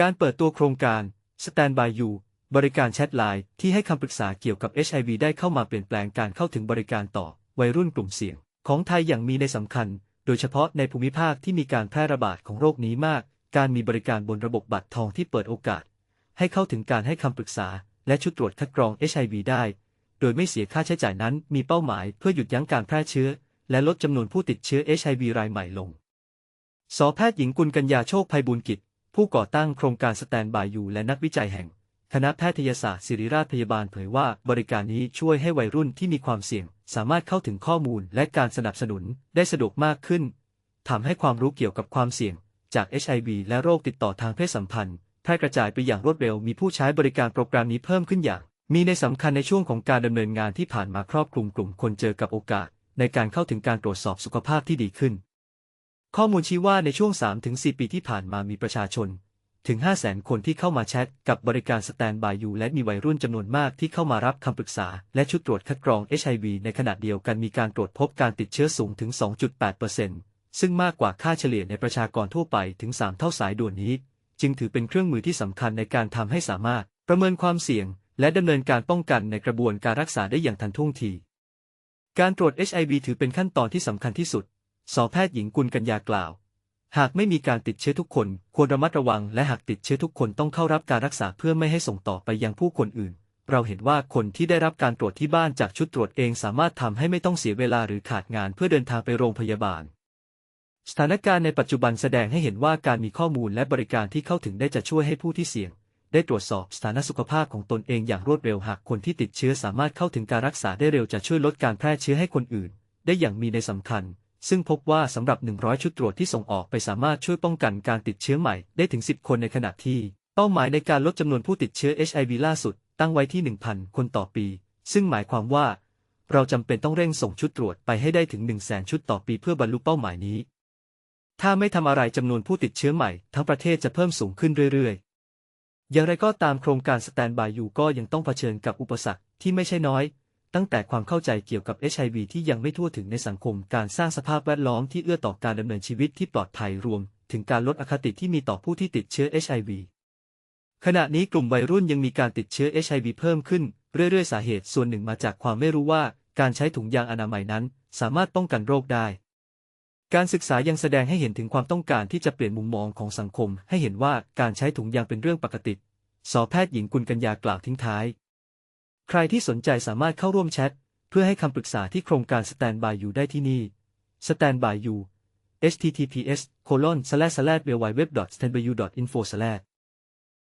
การเปิดตัวโครงการ Stand by You บริการแชทไลน์ที่ให้คำปรึกษาเกี่ยวกับ HIV ได้เข้ามาเปลี่ยนแปลงการเข้าถึงบริการต่อวัยรุ่นกลุ่มเสี่ยง ของไทยอย่างมีในสำคัญ โดยเฉพาะในภูมิภาคที่มีการแพร่ระบาดของโรคนี้มาก การมีบริการบนระบบบัตรทองที่เปิดโอกาส ให้เข้าถึงการให้คำปรึกษา และชุดตรวจคัดกรอง HIV ได้ โดยไม่เสียค่าใช้จ่ายนั้น มีเป้าหมายเพื่อหยุดยั้งการแพร่เชื้อ และลดจำนวนผู้ติดเชื้อ HIV รายใหม่ลงสแพทย์หญิงกุลกัญญาโชคภัยบุญกิจ ผู้ก่อตั้งโครงการสแตนบายยูและนักวิจัยแห่ง คณะแพทยศาสตร์ศิริราชพยาบาลเผยว่าบริการนี้ช่วยให้วัยรุ่นที่มีความเสี่ยง สามารถเข้าถึงข้อมูลและการสนับสนุนได้สะดวกมากขึ้นทำให้ความรู้เกี่ยวกับความเสี่ยง จาก HIV และโรคติดต่อทางเพศสัมพันธ์แพร่กระจายไปอย่างรวดเร็วมีผู้ใช้บริการโปรแกรมนี้เพิ่มขึ้นอย่าง มีในสำคัญในช่วงของการดำเนินงานที่ผ่านมาครอบคลุมกลุ่มคนเจอกับโอกาส ในการเข้าถึงการตรวจสอบสุขภาพที่ดีขึ้น ข้อมูลชี้ว่าในช่วง 3-4 ปีที่ผ่านมามีประชาชน ถึง 500,000 คนที่เข้ามาแชทกับบริการสแตนบายยูและมีวัยรุ่นจำนวนมากที่เข้ามารับคำปรึกษา และชุดตรวจคัดกรอง HIV ในขณะเดียวกันมีการตรวจพบการติดเชื้อสูงถึง 2.8%ซึ่งมากกว่าค่าเฉลี่ยในประชากรทั่วไปถึง 3 เท่าสายด่วนนี้ จึงถือเป็นเครื่องมือที่สำคัญในการทำให้สามารถประเมินความเสี่ยง และดำเนินการป้องกันในกระบวนการรักษาได้อย่างทันท่วงทีการตรวจ HIV ถือเป็นขั้นตอนที่สำคัญที่สุด สอแพทย์หญิงกุลกัญญากล่าว หากไม่มีการติดเชื้อทุกคน ควรระมัดระวัง และหากติดเชื้อทุกคนต้องเข้ารับการรักษาเพื่อไม่ให้ส่งต่อไปยังผู้คนอื่น เราเห็นว่าคนที่ได้รับการตรวจที่บ้านจากชุดตรวจเองสามารถทำให้ไม่ต้องเสียเวลาหรือขาดงานเพื่อเดินทางไปโรงพยาบาล สถานการณ์ในปัจจุบันแสดงให้เห็นว่าการมีข้อมูลและบริการที่เข้าถึงได้จะช่วยให้ผู้ที่เสี่ยงได้ตรวจสอบสถานะสุขภาพของตนเองอย่างรวดเร็วหากคนที่ติดเชื้อสามารถเข้าถึงการรักษาได้เร็วจะช่วยลดการแพร่เชื้อให้คนอื่น ได้อย่างมีในสำคัญ ซึ่งพบว่าสำหรับ 100 ชุดตรวจที่ส่งออกไปสามารถช่วยป้องกันการติดเชื้อใหม่ได้ถึง 10 คนในขณะที่ เป้าหมายในการลดจำนวนผู้ติดเชื้อ HIV ล่าสุด ตั้งไว้ที่ 1,000 คนต่อปี ซึ่งหมายความว่า เราจำเป็นต้องเร่งส่งชุดตรวจไปให้ได้ถึง 100,000 ชุดต่อปีเพื่อบรรลุเป้าหมายนี้ ถ้าไม่ทำอะไรจำนวนผู้ติดเชื้อใหม่ ทั้งประเทศจะเพิ่มสูงขึ้นเรื่อยๆ อย่างไรก็ตามโครงการสแตนบายอยู่ก็ยังต้องเผชิญกับอุปสรรคที่ไม่ใช่น้อย ตั้งแต่ความเข้าใจเกี่ยวกับ HIV ที่ยังไม่ทั่วถึงในสังคม การสร้างสภาพแวดล้อมที่เอื้อต่อการดำเนินชีวิตที่ปลอดภัยรวม ถึงการลดอคติที่มีต่อผู้ที่ติดเชื้อ HIV ขณะนี้กลุ่มวัยรุ่นยังมีการติดเชื้อ HIV เพิ่มขึ้น เรื่อยๆ สาเหตุส่วนหนึ่งมาจากความไม่รู้ว่า การใช้ถุงยางอนามัยนั้น สามารถป้องกันโรคได้ การศึกษายังแสดงให้เห็นถึงความต้องการที่จะเปลี่ยนมุมมองของสังคม ให้เห็นว่าการใช้ถุงยางเป็นเรื่องปกติสอแพทย์หญิงกุลกัญญากล่าวทิ้งท้าย ใครที่สนใจสามารถเข้าร่วมแชท เพื่อให้คำปรึกษาที่โครงการสแตนบายอยู่ได้ที่นี่ standbyu https://www.standbyu.info/ slash